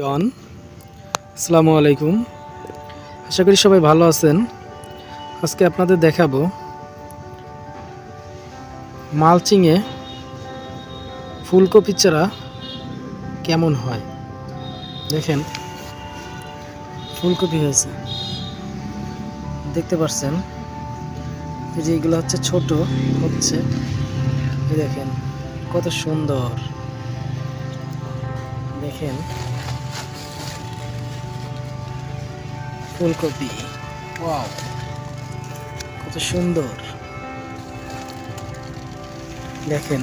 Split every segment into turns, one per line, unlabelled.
জন আসসালামু আলাইকুম। আশা করি সবাই ভালো আছেন। আজকে আপনাদের দেখাবো মালচিংয়ে ফুলকপি চারা কেমন হয়। দেখেন, ফুলকপি হয়েছে। দেখতে পাচ্ছেন যে এগুলো হচ্ছে ছোট হচ্ছে। দেখেন, কত সুন্দর। দেখেন ফুলকপি। ওয়াও, কত সুন্দর। দেখেন,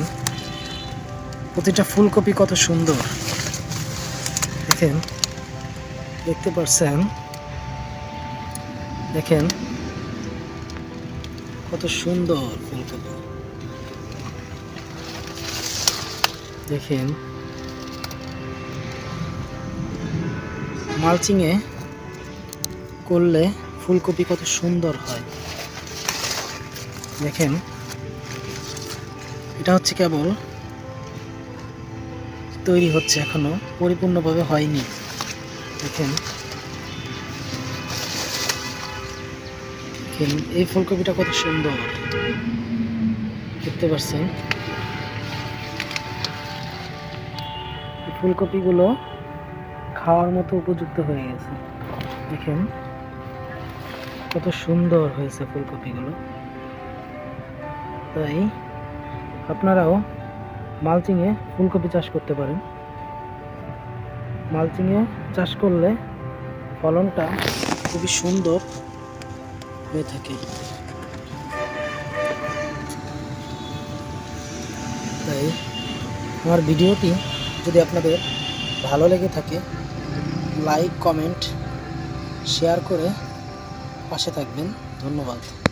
প্রতিটা ফুলকপি কত সুন্দর। দেখেন, দেখতে পাচ্ছেন দেখেন, কত সুন্দর ফুলকপি। দেখেন, মালচিংয়ে করলে ফুলকপি কত সুন্দর হয়। দেখেন, এটা হচ্ছে কেবল তৈরি হচ্ছে এখনও, পরিপূর্ণভাবে হয়নি। দেখেন দেখেন, এই ফুলকপিটা কত সুন্দর। দেখতে পাচ্ছেন? ফুলকপিগুলো খাওয়ার মতো উপযুক্ত হয়ে গেছে। দেখেন কত সুন্দর হয়েছে ফুলকপিগুলো। তাই আপনারাও মালচিংয়ে ফুলকপি চাষ করতে পারেন। মালচিংয়ে চাষ করলে ফলনটা খুবই সুন্দর হয়ে থাকে। তাই আমার ভিডিওটি যদি আপনাদের ভালো লেগে থাকে, লাইক, কমেন্ট, শেয়ার করে পাশে থাকবেন। ধন্যবাদ।